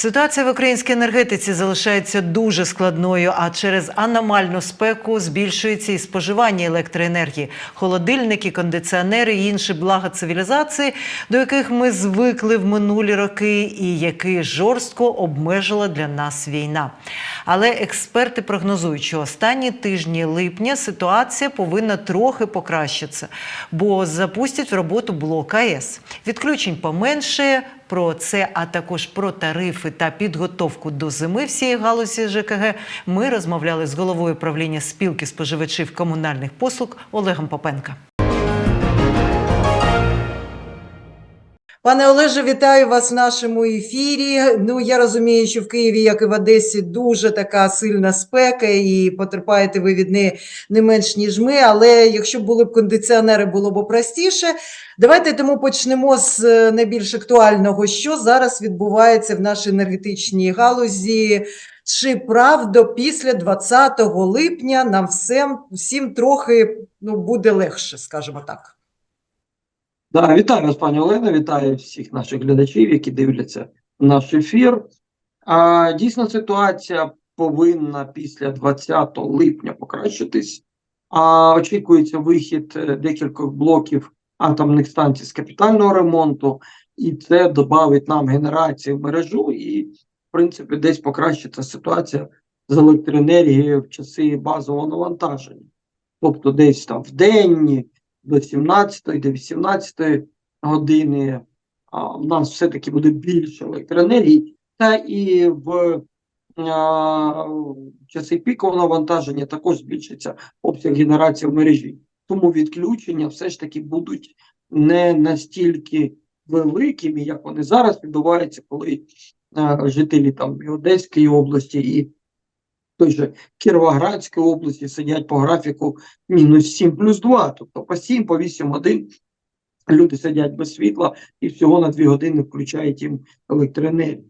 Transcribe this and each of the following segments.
Ситуація в українській енергетиці залишається дуже складною, а через аномальну спеку збільшується і споживання електроенергії. Холодильники, кондиціонери і інші блага цивілізації, до яких ми звикли в минулі роки, і які жорстко обмежила для нас війна. Але експерти прогнозують, що останні тижні липня ситуація повинна трохи покращитися, бо запустять в роботу блок АЕС. Відключень поменшає. Про це, а також про тарифи та підготовку до зими всієї галузі ЖКГ. Ми розмовляли з головою правління спілки споживачів комунальних послуг Олегом Попенка. Пане Олеже, вітаю вас в нашому ефірі. Ну я розумію, що в Києві, як і в Одесі, дуже така сильна спека, і потерпаєте ви від неї не менш ніж ми. Але якщо були б кондиціонери, було б простіше. Давайте тому почнемо з е, найбільш актуального, що зараз відбувається в нашій енергетичній галузі. Чи правда після 20 липня нам всім, всім трохи ну, буде легше, скажімо так. Да, вітаю вас, пані Олена, вітаю всіх наших глядачів, які дивляться наш ефір. А, дійсно, ситуація повинна після 20 липня покращитись. А, очікується вихід е, декількох блоків атомних станцій з капітального ремонту, і це додавить нам генерації в мережу, і, в принципі, десь покращиться ситуація з електроенергією в часи базового навантаження. Тобто, десь там в день до 17 до 18 години в нас все-таки буде більше електроенергії, та і в часи пікового навантаження також збільшиться обсяг генерації в мережі. Тому відключення все ж таки будуть не настільки великими, як вони зараз відбуваються, коли жителі там і Одеської області, і той же Кіровоградській області сидять по графіку мінус 7 плюс 2, тобто по 7, по 8 годин люди сидять без світла і всього на 2 години включають їм електроенергію.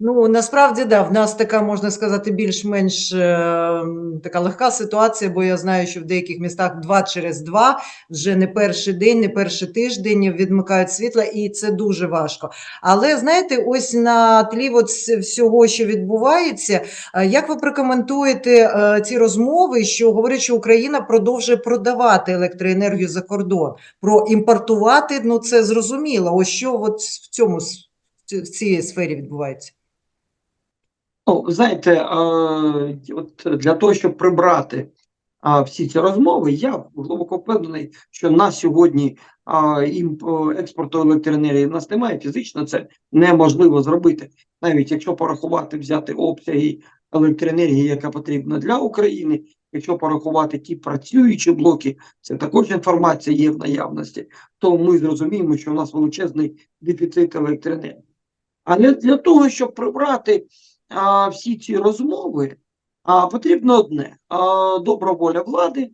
Ну, насправді, да, в нас така, можна сказати, більш-менш е, така легка ситуація, бо я знаю, що в деяких містах два через два вже не перший день, не перший тиждень відмикають світла, і це дуже важко. Але знаєте, ось на тлі от всього, що відбувається, е, як ви прокоментуєте е, ці розмови, що говорять, що Україна продовжує продавати електроенергію за кордон, про імпортувати, ну це зрозуміло. Ось що от в цьому в цій сфері відбувається? Ну, ви знаєте, е, от для того, щоб прибрати всі ці розмови, я глибоко впевнений, що на сьогодні експорту електроенергії в нас немає. Фізично це неможливо зробити. Навіть якщо порахувати, взяти обсяги електроенергії, яка потрібна для України, якщо порахувати ті працюючі блоки, це також інформація є в наявності, то ми зрозуміємо, що у нас величезний дефіцит електроенергії. Але для того, щоб прибрати а, всі ці розмови, а, потрібно одне а, добра воля влади,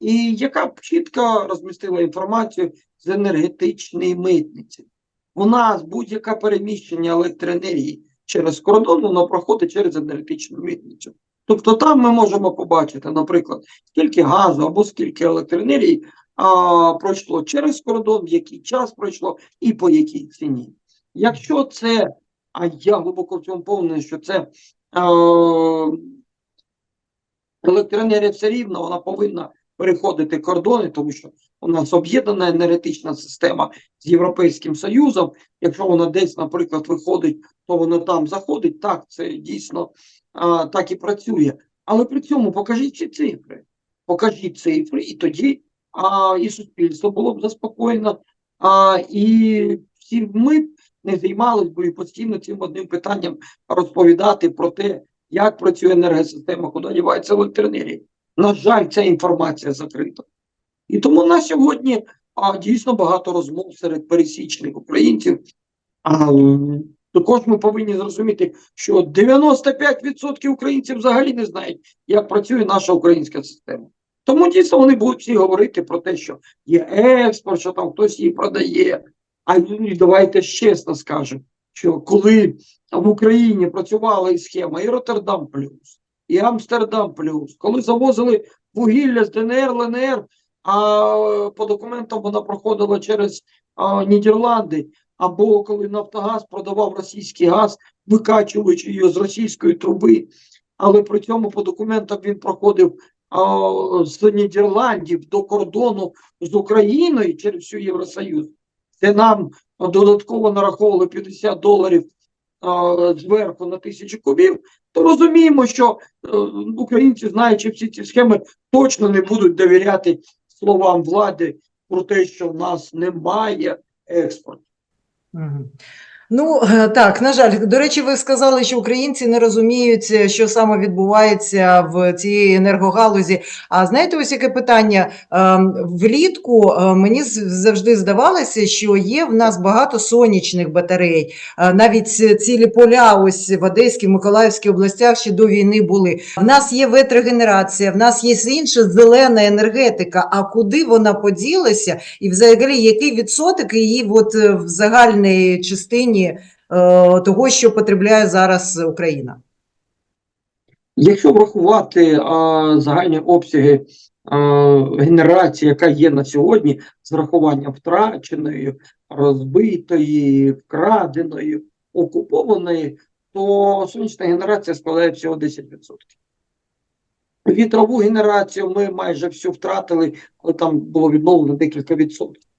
і яка б чітко розмістила інформацію з енергетичної митниці. У нас будь-яке переміщення електроенергії через кордон, воно проходить через енергетичну митницю. Тобто там ми можемо побачити, наприклад, скільки газу або скільки електроенергії а, пройшло через кордон, в який час пройшло і по якій ціні. Якщо це а я глибоко в цьому повний, що це е, електроенергія все рівно, вона повинна переходити кордони, тому що у нас об'єднана енергетична система з Європейським Союзом. Якщо вона десь, наприклад, виходить, то вона там заходить. Так, це дійсно е, так і працює. Але при цьому покажіть ці цифри. Покажіть цифри, і тоді а, і суспільство було б заспокоєно, а, і всі ми не займалися бо і постійно цим одним питанням розповідати про те, як працює енергосистема, куди дівається електроенергія. На жаль, ця інформація закрита. І тому на сьогодні а, дійсно багато розмов серед пересічних українців. А, також ми повинні зрозуміти, що 95% українців взагалі не знають, як працює наша українська система. Тому дійсно вони будуть всі говорити про те, що є експорт, що там хтось її продає. А ну, давайте чесно скажемо, що коли в Україні працювала і схема і Роттердам плюс, і Амстердам плюс, коли завозили вугілля з ДНР, ЛНР, а по документам вона проходила через а, Нідерланди, або коли Нафтогаз продавав російський газ, викачуючи його з російської труби, але при цьому по документам він проходив а, з Нідерландів до кордону з Україною через всю Євросоюз. Це нам додатково нараховували 50 доларів зверху на тисячу кубів, то розуміємо, що е, українці, знаючи всі ці схеми, точно не будуть довіряти словам влади про те, що в нас немає експорту. Ну, е, так, на жаль, до речі, ви сказали, що українці не розуміють, е, що саме відбувається в цій енергогалузі. А знаєте, ось яке питання? Ем, Влітку е, мені завжди здавалося, що є в нас багато сонячних батарей. Навіть цілі поля ось в Одеській, Миколаївській областях ще до війни були. В нас є ветрогенерація, в нас є інша зелена енергетика. А куди вона поділася? І взагалі, який відсоток її от в загальній частині е, того, що потребляє зараз Україна? Якщо врахувати а, загальні обсяги а, генерації, яка є на сьогодні, з врахуванням втраченої, розбитої, вкраденої, окупованої, то сонячна генерація складає всього 10%. Вітрову генерацію ми майже всю втратили, але там було відновлено декілька відсотків.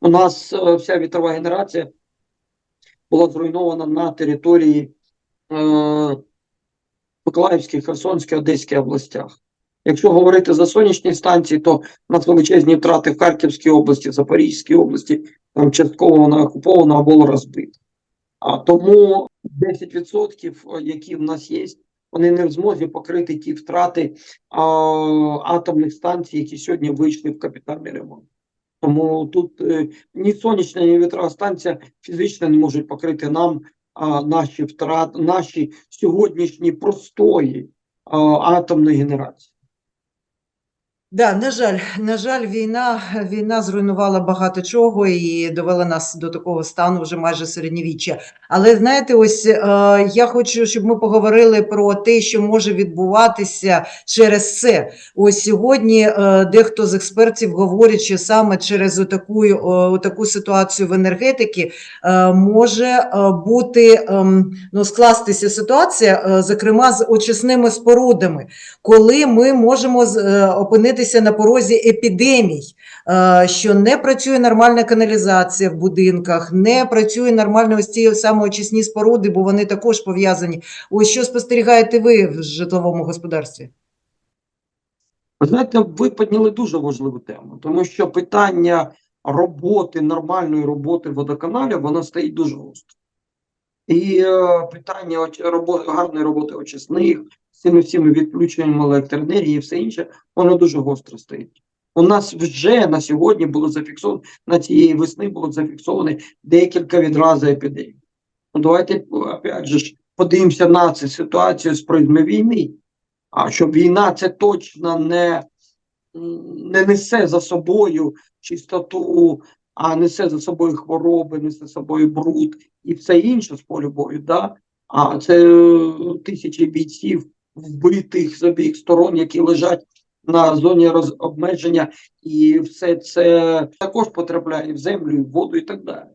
У нас е, вся вітрова генерація була зруйнована на території е, Миколаївській, Херсонській, Одеській областях. Якщо говорити за сонячні станції, то у нас величезні втрати в Харківській області, Запорізькій області, там частково вона окупована або розбита. А тому 10%, які в нас є, вони не в змозі покрити ті втрати а, атомних станцій, які сьогодні вийшли в капітальний ремонт. Тому тут е, ні сонячна, ні вітрова станція фізично не можуть покрити нам а, наші втрати, наші сьогоднішні простої а, атомної генерації. Да, на жаль, на жаль, війна, війна зруйнувала багато чого і довела нас до такого стану вже майже середньовіччя. Але знаєте, ось е, я хочу, щоб ми поговорили про те, що може відбуватися через це. Ось сьогодні е, дехто з експертів говорить, що саме через отаку, е, отаку ситуацію в енергетиці е, може е, бути ем, ну, скластися ситуація, е, зокрема з очисними спорудами коли ми можемо е, опинитися на порозі епідемій, е, що не працює нормальна каналізація в будинках, не працює нормально ось ці самоочисні споруди, бо вони також пов'язані. Ось що спостерігаєте ви в житловому господарстві? Знаєте, ви підняли дуже важливу тему, тому що питання роботи, нормальної роботи водоканалів, воно стоїть дуже гостро. І е, питання гарної роботи очисних, цими всіми відключеннями електроенергії і все інше, воно дуже гостро стоїть. У нас вже на сьогодні було зафіксовано, на цієї весни було зафіксовано декілька відразу епідемій. Ну, давайте, опять же, подивимося на цю ситуацію з призми війни. А щоб війна це точно не, не несе за собою чистоту, а несе за собою хвороби, несе за собою бруд і все інше з полю бою, да? а це е, тисячі бійців вбитих з обох сторон, які лежать на зоні обмеження, і все це також потрапляє в землю, в воду і так далі.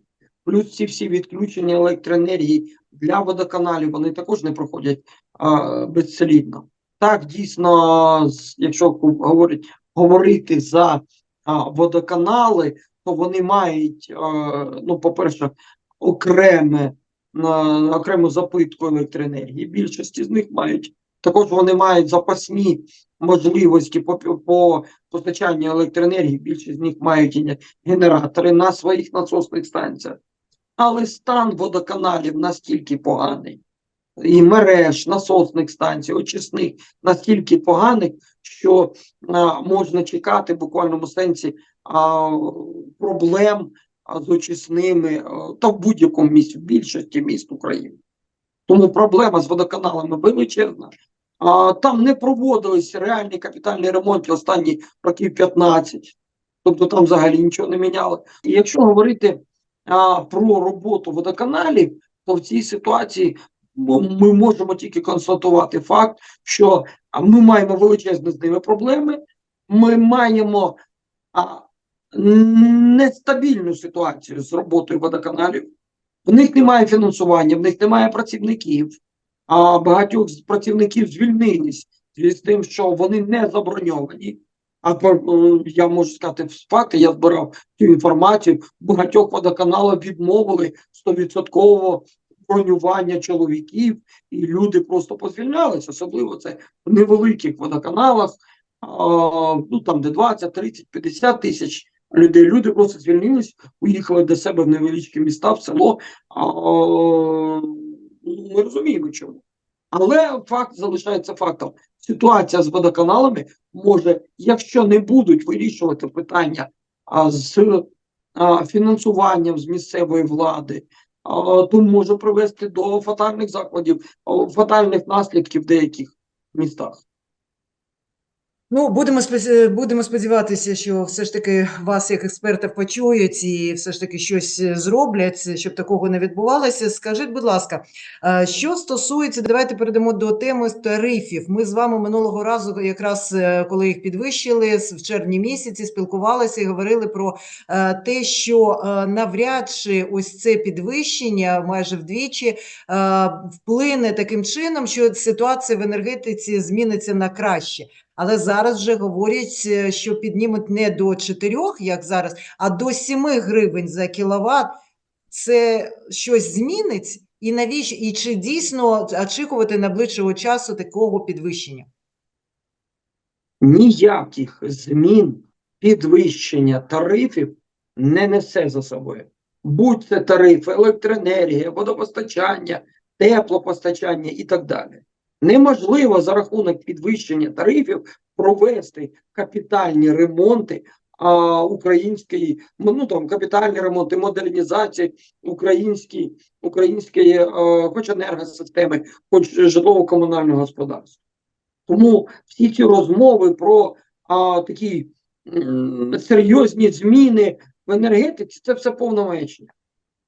Плюс ці всі відключення електроенергії для водоканалів вони також не проходять а, безслідно. Так, дійсно, якщо говорить, говорити за а, водоканали, то вони мають, а, ну, по-перше, окреме, на, окрему запитку електроенергії. Більшості з них мають. Також вони мають запасні можливості по, по постачанню електроенергії. Більшість з них мають генератори на своїх насосних станціях. Але стан водоканалів настільки поганий, і мереж, насосних станцій, очисних настільки поганих, що а, можна чекати в буквальному сенсі а, проблем з очисними а, та в будь-якому місці, в більшості міст України. Тому проблема з водоканалами величезна. Там не проводились реальні капітальні ремонти останні років 15. Тобто там взагалі нічого не міняли. І якщо говорити а, про роботу водоканалів, то в цій ситуації ми можемо тільки констатувати факт, що ми маємо величезні з ними проблеми. Ми маємо а, нестабільну ситуацію з роботою водоканалів. В них немає фінансування, в них немає працівників, а багатьох працівників звільнились з тим, що вони не заброньовані. А е, я можу сказати факти, я збирав цю інформацію. Багатьох водоканалів відмовили 100% бронювання чоловіків, і люди просто позвільнялися, особливо це в невеликих водоканалах, ну там де 20, 30, 50 тисяч людей. Люди просто звільнились, уїхали до себе в невеличкі міста, в село. Ми розуміємо чому. Але факт залишається фактом. Ситуація з водоканалами може, якщо не будуть вирішувати питання а, з а, фінансуванням з місцевої влади, а, то може привести до фатальних закладів, фатальних наслідків в деяких містах. Ну, будемо спе- будемо сподіватися, що все ж таки вас, як експертів, почують і все ж таки щось е, зроблять, щоб такого не відбувалося. Скажіть, будь ласка, е, що стосується, давайте перейдемо до теми тарифів. Ми з вами минулого разу, якраз е, коли їх підвищили в червні місяці, спілкувалися і говорили про е, те, що е, навряд чи ось це підвищення майже вдвічі е, вплине таким чином, що ситуація в енергетиці зміниться на краще. Але зараз вже говорять, е, що піднімуть не до 4, як зараз, а до 7 гривень за кіловат. Це щось змінить? І навіщо? І чи дійсно очікувати найближчого часу такого підвищення? ніяких змін підвищення тарифів не несе за собою. Будь це тарифи, електроенергія, водопостачання, теплопостачання і так далі. Неможливо за рахунок підвищення тарифів провести капітальні ремонти а, української, ну там капітальні ремонти, модернізації української, української е, хоч енергосистеми, хоч житлово-комунального господарства. Тому всі ці розмови про а, такі м, серйозні зміни в енергетиці це все повна маячня.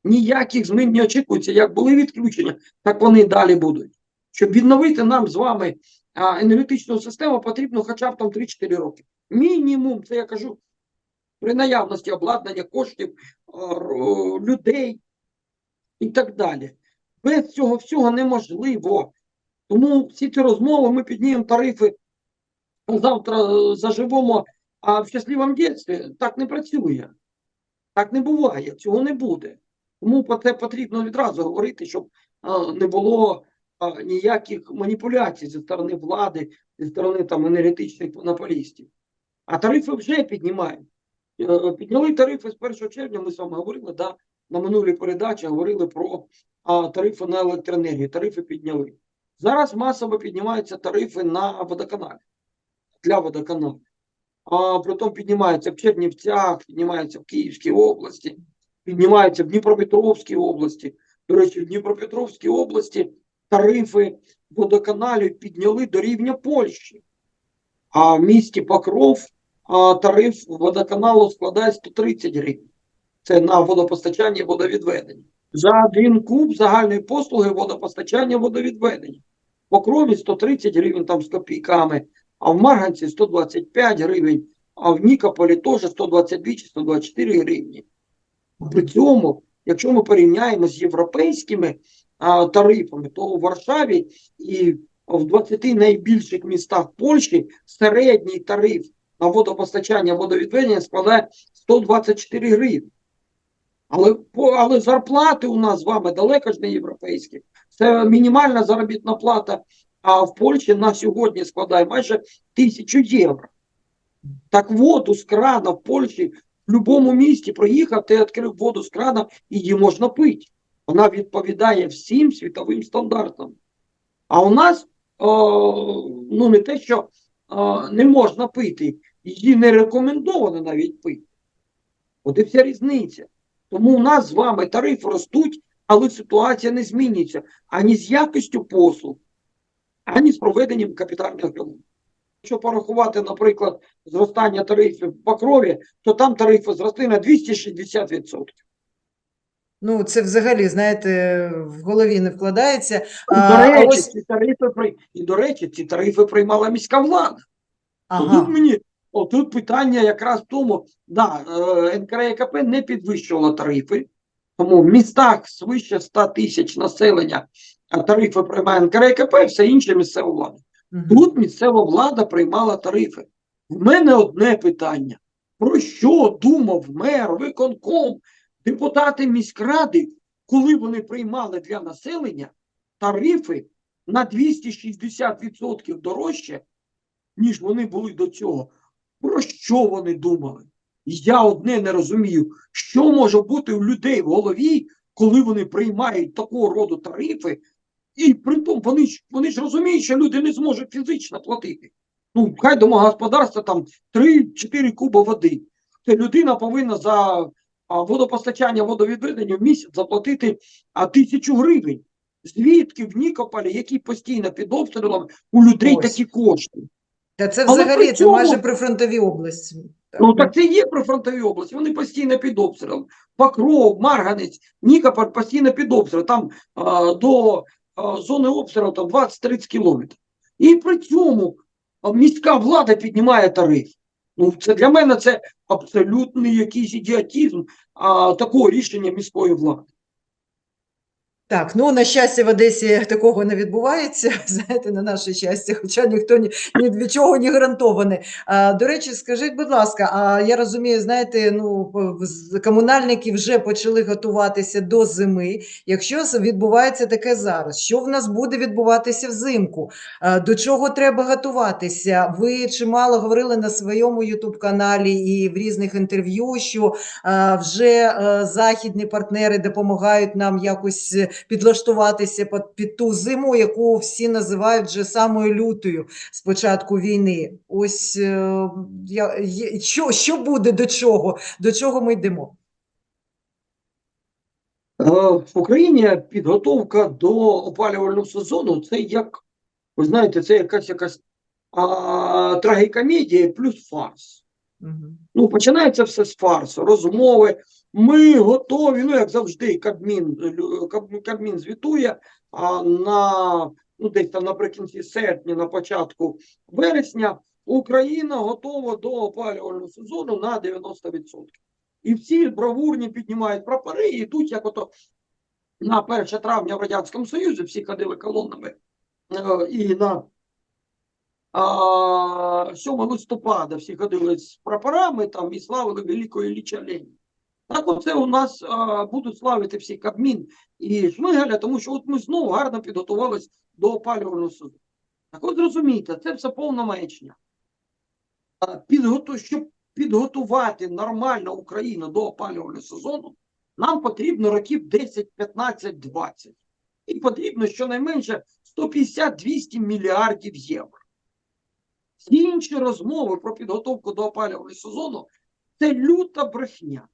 Ніяких змін не очікується. Як були відключення, так вони далі будуть. Щоб відновити нам з вами енергетичну систему, потрібно хоча б там 3-4 роки. Мінімум, це я кажу, при наявності обладнання, коштів, людей і так далі. Без цього всього неможливо. Тому всі ці розмови ми піднімемо тарифи завтра е, заживемо, а в щасливому дитинстві так не працює. Так не буває, цього не буде. Тому про це потрібно відразу говорити, щоб е, не було ніяких маніпуляцій зі сторони влади, зі сторони там енергетичних монополістів. А тарифи вже піднімають. Е, Підняли тарифи з 1 червня, ми з вами говорили, да, на минулій передачі говорили про а, тарифи на електроенергію. Тарифи підняли. Зараз масово піднімаються тарифи на водоканалі для водоканалів. А притом піднімаються в Чернівцях, піднімаються в Київській області, піднімаються в Дніпропетровській області. До речі, в Дніпропетровській області тарифи водоканалів підняли до рівня Польщі. А в місті Покров а, тариф водоканалу складає 130 гривень. Це на водопостачання і водовідведення. За один куб загальної послуги водопостачання водовідведення. В Покрові 130 гривень там з копійками, а в Марганці 125 гривень, а в Нікополі теж 122 чи 124 гривні. При цьому, якщо ми порівняємо з європейськими тарифами, то у Варшаві і в 20 найбільших містах Польщі середній тариф на водопостачання водовідведення складає 124 гривні. Але, але зарплати у нас з вами далеко ж не європейські. Це мінімальна заробітна плата, а в Польщі на сьогодні складає майже тисячу євро. Так воду з крана в Польщі в будь-якому місті проїхав, ти відкрив воду з крана і її можна пити. Вона відповідає всім світовим стандартам. А у нас о, ну не те, що о, не можна пити, її не рекомендовано навіть пити. От і вся різниця. Тому у нас з вами тарифи ростуть, але ситуація не змінюється ані з якістю послуг, ані з проведенням капітальних ремонтів. Якщо порахувати, наприклад, зростання тарифів в Покрові, то там тарифи зросли на 260%. Ну, це взагалі, знаєте, в голові не вкладається. І, А, до речі, ось, ці тарифи при... і, до речі, ці тарифи приймала міська влада. ага. Тут мені отут питання якраз в тому, да, е, НКРЕКП не підвищувала тарифи, тому в містах свище 100 тисяч населення а тарифи приймає НКРЕКП, все інше місцева влада. Мгм. Тут місцева влада приймала тарифи. В мене одне питання: про що думав мер, виконком, депутати міськради, коли вони приймали для населення тарифи на 260% дорожче, ніж вони були до цього? Про що вони думали? Я одне не розумію, що може бути у людей в голові, коли вони приймають такого роду тарифи, і при тому вони ж вони ж розуміють, що люди не зможуть фізично платити. Ну, хай домогосподарство там 3-4 куба води. Це людина повинна за водопостачання, водовідведення в місяць заплатити а, тисячу гривень. Звідки в Нікополі, які постійно під обстрілами, у людей Ось. такі кошти? Та це Але взагалі при це цьому- майже прифронтові області. Так. Ну так це є прифронтові області, вони постійно під обстрілом. Покров, Марганець, Нікополь постійно під обстрілом. Там а, до а, зони обстрілу там 20-30 кілометрів. І при цьому міська влада піднімає тариф. Ну, це для мене це абсолютний якийсь ідіотізм а, такого рішення міської влади. Так, ну на щастя, в Одесі такого не відбувається. Знаєте, на наше щастя, хоча ніхто ні, ні від чого не гарантований. А, до речі, скажіть, будь ласка, а я розумію, знаєте, ну комунальники вже почали готуватися до зими. Якщо відбувається таке зараз, що в нас буде відбуватися взимку? А, до чого треба готуватися? Ви чимало говорили на своєму Ютуб каналі і в різних інтерв'ю, що а, вже е, західні партнери допомагають нам якось підлаштуватися під, під ту зиму, яку всі називають вже самою лютою з початку війни. Ось е, я, що, що буде до чого? До чого ми йдемо? Е, В Україні підготовка до опалювального сезону це як, ви знаєте, це якась якась а, трагікомедія плюс фарс. Мгм. Ну, починається все з фарсу, розмови. Ми готові, ну як завжди, Кабмін, Кабмін звітує а на ну, десь там наприкінці серпня, на початку вересня, Україна готова до опалювального сезону на 90%. І всі бравурні піднімають прапори і йдуть, як ото на 1 травня в Радянському Союзі всі ходили колонами е, і на а, 7 листопада всі ходили з прапорами там і славили великого Ілліча Леніна. Так оце у нас а, будуть славити всі Кабмін і Шмигаля, тому що от ми знову гарно підготувалися до опалювального сезону. Так от зрозумійте, це все повна маячня. Підготу... Щоб підготувати нормально Україну до опалювального сезону, нам потрібно років 10, 15, 20. І потрібно щонайменше 150-200 мільярдів євро. Всі інші розмови про підготовку до опалювального сезону це люта брехня.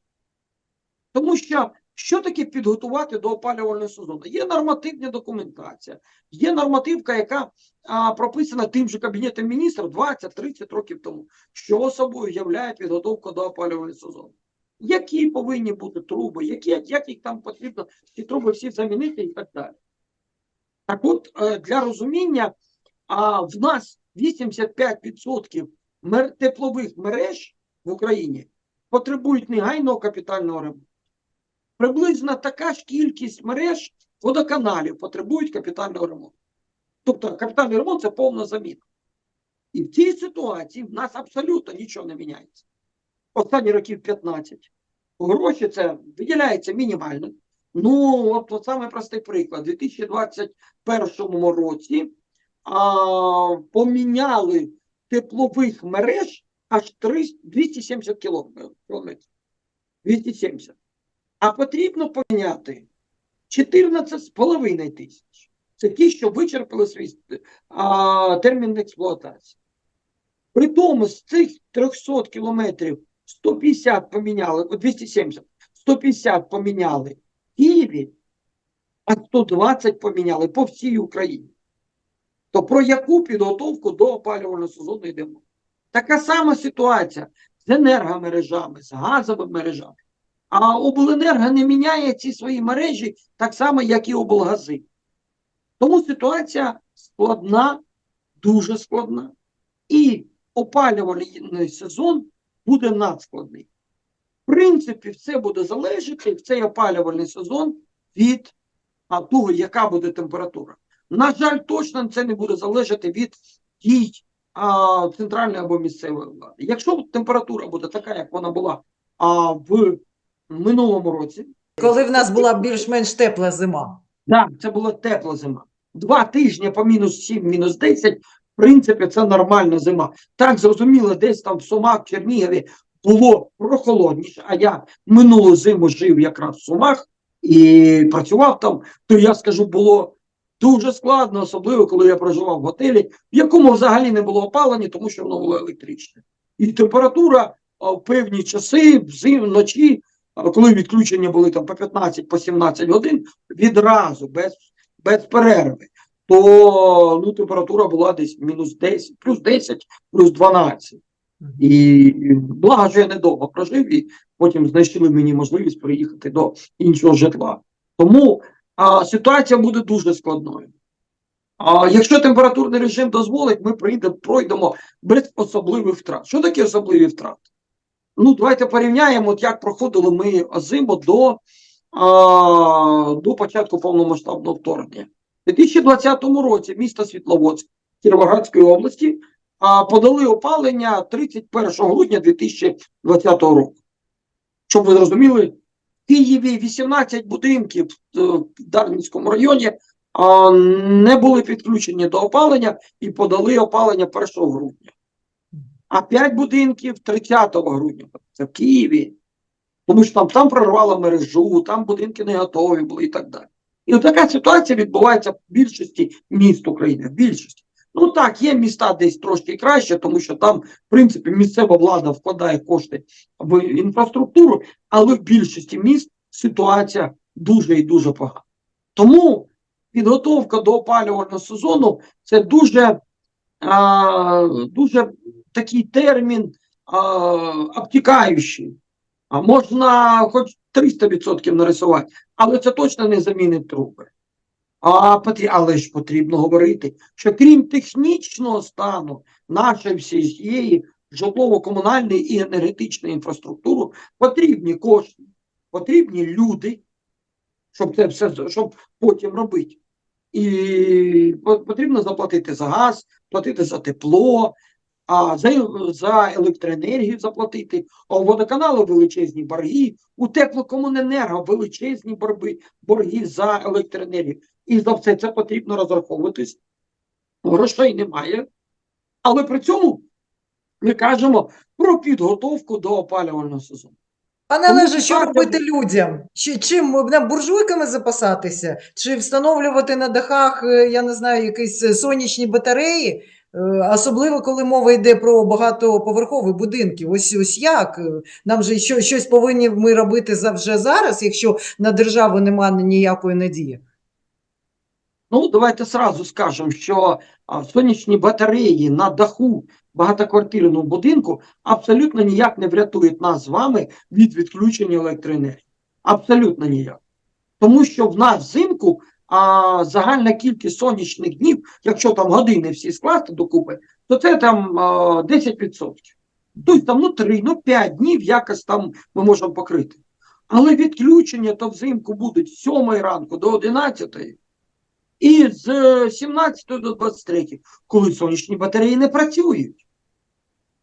Тому що що таке підготувати до опалювального сезону? Є нормативна документація, є нормативка, яка а, прописана тим же Кабінетом міністрів 20-30 років тому, що собою являє підготовка до опалювального сезону. Які повинні бути труби, які, як їх там потрібно, ці труби всі замінити і так далі. Так от, е, для розуміння, а в нас 85% теплових мереж в Україні потребують негайного капітального ремонту. Приблизно така ж кількість мереж водоканалів потребують капітального ремонту. Тобто капітальний ремонт це повна заміна. І в цій ситуації в нас абсолютно нічого не міняється. Останні років 15. Гроші це виділяється мінімально. Ну, от, от саме простий приклад. У 2021 році а, поміняли теплових мереж аж 3, 270 кілометрів. 270. А потрібно поміняти 14,5 тисяч. Це ті, що вичерпали свій а, термін експлуатації. При тому з цих 300 кілометрів 150 поміняли, о, 270, 150 поміняли в Києві, а 120 поміняли по всій Україні. То про яку підготовку до опалювального сезону йдемо? Така сама ситуація з енергомережами, з газовими мережами. А обленерго не міняє ці свої мережі так само, як і облгази. Тому ситуація складна, дуже складна. І опалювальний сезон буде надскладний. В принципі, все буде залежати в цей опалювальний сезон від того, яка буде температура. На жаль, точно це не буде залежати від дій а, центральної або місцевої влади. Якщо температура буде така, як вона була а, в минулому році, Коли в нас була більш-менш тепла зима. так, це була тепла зима. Два тижні по мінус 7, мінус 10, в принципі, це нормальна зима. Так, зрозуміло, десь там в Сумах, Чернігові було прохолодніше, а я минулу зиму жив якраз в Сумах і працював там, то я скажу, було дуже складно, особливо коли я проживав в готелі, в якому взагалі не було опалення, тому що воно було електричне. І температура в певні часи, взим, вночі, коли відключення були там по 15, по 17 годин, відразу, без, без перерви, то ну, температура була десь мінус 10, плюс 10, плюс 12. І благо, що я недовго прожив, і потім знайшли мені можливість переїхати до іншого житла. Тому а, ситуація буде дуже складною. А, якщо температурний режим дозволить, ми прийдемо, пройдемо без особливих втрат. Що таке особливі втрати? Ну, давайте порівняємо, от як проходили ми зиму до, а, до початку повномасштабного вторгнення. У 2020 році місто Світловодськ Кіровоградської області а, подали опалення 31 грудня 2020 року. Щоб ви зрозуміли, в Києві 18 будинків в Дарницькому районі а, не були підключені до опалення і подали опалення 1 грудня. А 5 будинків 30 грудня. Це в Києві. Тому що там, там прорвало мережу, там будинки не готові були і так далі. І така ситуація відбувається в більшості міст України. В більшості. Ну так, є міста десь трошки краще, тому що там, в принципі, місцева влада вкладає кошти в інфраструктуру, але в більшості міст ситуація дуже і дуже погана. Тому підготовка до опалювального сезону це дуже, а, дуже такий термін а, обтікаючий. А можна хоч 300% нарисувати, але це точно не замінить труби. А, але ж потрібно говорити, що крім технічного стану нашої всієї житлово-комунальної і енергетичної інфраструктури потрібні кошти, потрібні люди, щоб це все щоб потім робити. І потрібно заплатити за газ, платити за тепло, а за, за електроенергію заплатити, а у водоканалу величезні борги, у теплокомуненерго величезні борги, борги за електроенергію. І за все це потрібно розраховуватись. Грошей немає. Але при цьому ми кажемо про підготовку до опалювального сезону. Пане Олеже, що робити людям? Чи, чим нам буржуйками запасатися? Чи встановлювати на дахах, е, я не знаю, якісь е, сонячні батареї? Е, Особливо, коли мова йде про багатоповерхові будинки. Ось ось як? Е, Нам же що, щось повинні ми робити вже зараз, якщо на державу немає ніякої надії. Ну, давайте сразу скажемо, що сонячні батареї на даху багатоквартирного будинку абсолютно ніяк не врятують нас з вами від відключення електроенергії. Абсолютно ніяк. Тому що в нас взимку а, загальна кількість сонячних днів, якщо там години всі скласти докупи, то це там 10%. Тобто там ну 3, ну 5 днів якось там ми можемо покрити. Але відключення то взимку будуть з 7 ранку до 11 і з е, 17 до 23, коли сонячні батареї не працюють.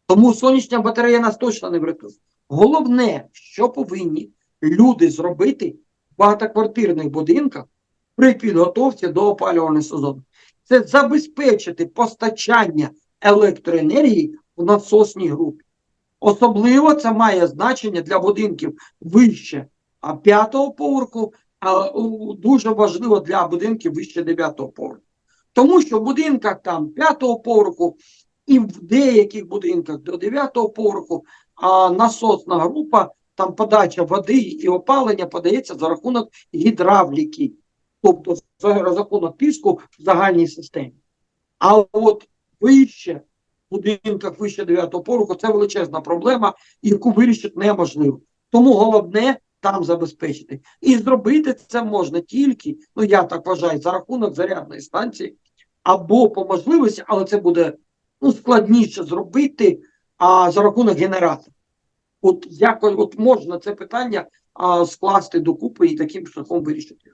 Тому сонячна батарея нас точно не врятує. Головне, що повинні люди зробити в багатоквартирних будинках при підготовці до опалювального сезону, це забезпечити постачання електроенергії в насосній групі. Особливо це має значення для будинків вище п'ятого поверху, а дуже важливо для будинків вище дев'ятого поверху. Тому що в будинках там п'ятого поверху і в деяких будинках до дев'ятого поверху а насосна група, там подача води і опалення подається за рахунок гідравліки, тобто за рахунок тиску в загальній системі. А от вище в будинках вище дев'ятого поверху це величезна проблема, яку вирішити неможливо. Тому головне там забезпечити. І зробити це можна тільки, ну я так вважаю, за рахунок зарядної станції або по можливості, але це буде ну, складніше зробити а, за рахунок генератора. От якось от можна це питання а, скласти докупи і таким шляхом вирішити.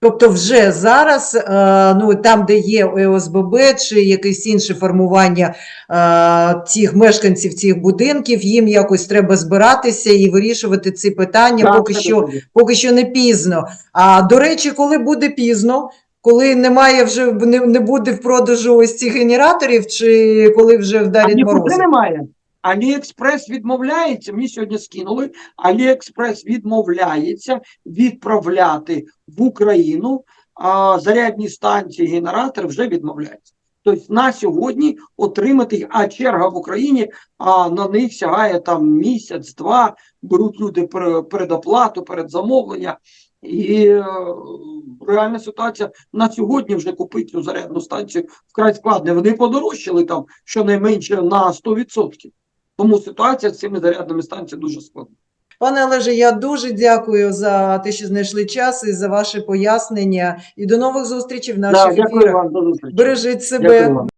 Тобто вже зараз, е, ну там, де є ОСББ чи якесь інше формування е, цих мешканців цих будинків, їм якось треба збиратися і вирішувати ці питання, Так, поки що буде. поки що не пізно. А до речі, коли буде пізно, коли немає вже не, не буде в продажу ось цих генераторів, чи коли вже вдарять нікуди немає. Аліекспрес відмовляється, мені сьогодні скинули, Аліекспрес відмовляється відправляти в Україну а, зарядні станції, генератори вже відмовляється. Тобто на сьогодні отримати а черга в Україні а, на них сягає там місяць-два, беруть люди пер- передоплату, передзамовлення. І е, реальна ситуація на сьогодні вже купити цю зарядну станцію вкрай складно. Вони подорожчали там щонайменше на 100%. Тому ситуація з цими зарядними станціями дуже складна. Пане Олеже, я дуже дякую за те, що знайшли час і за ваші пояснення. І до нових зустрічей в наших Да, дякую ефірах. вам, до зустрічі. Бережіть себе. Дякую вам.